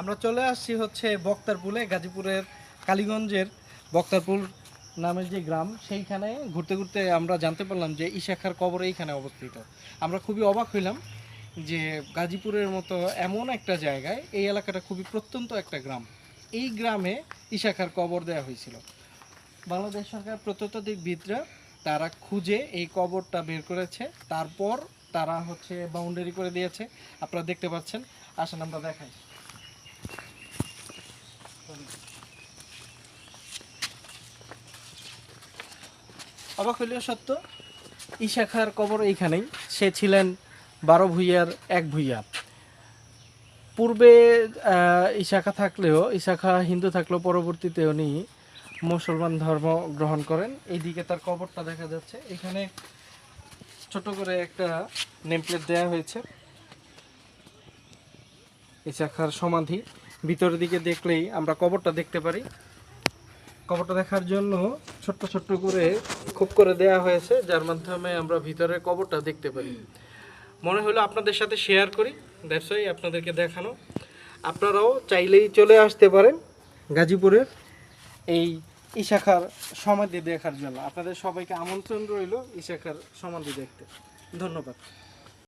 আমার চলে আসছি হচ্ছে বক্তারপুলে গাজীপুরের কালীগঞ্জের বক্তারপুর নামের যে গ্রাম সেইখানে ঘুরতে ঘুরতে আমরা জানতে পারলাম যে ইশাখার কবর এইখানে অবস্থিত। আমরা খুবই অবাক হইলাম যে গাজীপুরের মতো এমন একটা জায়গায় এই এলাকাটা খুবই প্রত্যন্ত একটা গ্রাম। এই গ্রামে ইশাখার কবর দেওয়া হয়েছিল। বাংলাদেশ সরকার প্রত্নতাত্ত্বিকবিদরা তারা খুঁজে এই কবরটা বের করেছে। তারপর তারা হচ্ছে বাউন্ডারি করে দিয়েছে। আপনারা দেখতে পাচ্ছেন। আসেন, আমরা দেখাই। অবাক হইলেও সত্য, ইশাখার কবর এইখানেই। সে ছিলেন বারো ভূঁইয়ার এক ভূঁইয়া। পূর্বে ইশাখা থাকলেও, ইশাখা হিন্দু থাকলেও পরবর্তীতে উনি মুসলমান ধর্ম গ্রহণ করেন। এইদিকে তার কবরটা দেখা যাচ্ছে। এখানে ছোট করে একটা নেমপ্লেট দেওয়া হয়েছে। ইশাখার সমাধি। ভিতরের দিকে দেখলেই আমরা কবরটা দেখতে পারি। কবরটা দেখার জন্য ছোট্ট ছোট্ট করে খুব করে দেয়া হয়েছে, যার মাধ্যমে আমরা ভিতরের কবরটা দেখতে পারি। মনে হলো আপনাদের সাথে শেয়ার করি। ওয়াই আপনাদেরকে দেখানো। আপনারাও চাইলেই চলে আসতে পারেন গাজীপুরের এই ইশাখার সমাধি দেখার জন্য। আপনাদের সবাইকে আমন্ত্রণ রইল ইশাখার সমাধি দেখতে। ধন্যবাদ।